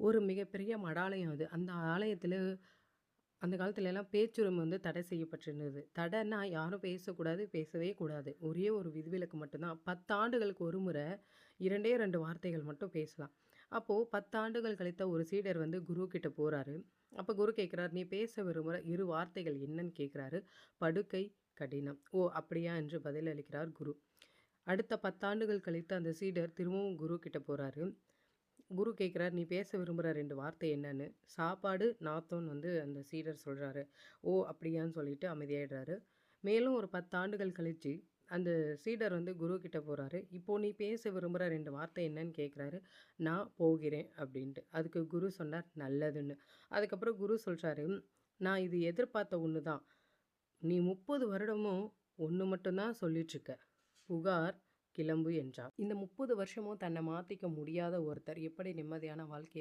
ஒரு மிகப்பெரிய மடாலயம் அது. அந்த ஆலயத்தில் அந்த காலத்துலலாம் பேச்சுரிமை வந்து தடை செய்யப்பட்டிருந்தது. தடைன்னா யாரும் பேசக்கூடாது, பேசவே கூடாது. ஒரே ஒரு விதிவிலக்கு மட்டும்தான் பத்தாண்டுகளுக்கு ஒரு முறை 2டே 2 வார்த்தைகள் மட்டும் பேசலாம். அப்போது பத்தாண்டுகள் கழித்த ஒரு சீடர் வந்து குரு கிட்ட போகிறாரு அப்போ குரு கேட்குறாரு "நீ பேச விரும்புற இரு வார்த்தைகள் என்னன்னு?" கேட்குறாரு "படுக்கை, கடினம்." "ஓ! அப்படியா?" என்று பதிலளிக்கிறார் குரு. அடுத்த பத்தாண்டுகள் கழித்து அந்த சீடர் திரும்பவும் குரு கிட்ட போகிறாரு குரு கேட்குறாரு "நீ பேச விரும்புகிற ரெண்டு வார்த்தை என்னன்னு?" "சாப்பாடு, நாத்தோன் வந்து அந்த சீடர் சொல்கிறாரு "ஓ! அப்படியான்னு?" சொல்லிட்டு அமைதியாயிடுறாரு. மேலும் ஒரு 10 ஆண்டுகள் கழிச்சு அந்த சீடர் வந்து குரு கிட்ட போகிறாரு இப்போது நீ பேச விரும்புகிற ரெண்டு வார்த்தை என்னன்னு?" கேட்குறாரு "நான் போகிறேன்" அப்படின்ட்டு. அதுக்கு குரு சொன்னார், "நல்லதுன்னு." அதுக்கப்புறம் குரு சொல்கிறாரு "நான் இது எதிர்பார்த்த ஒன்று தான். நீ 30 வருடமும் ஒன்று மட்டும் தான் சொல்லிட்டுருக்க. புகார், கிளம்பு" என்றார். இந்த 30 வருஷமும் தன்னை மாத்திக்க முடியாத ஒருத்தர் எப்படி நிம்மதியான வாழ்க்கையை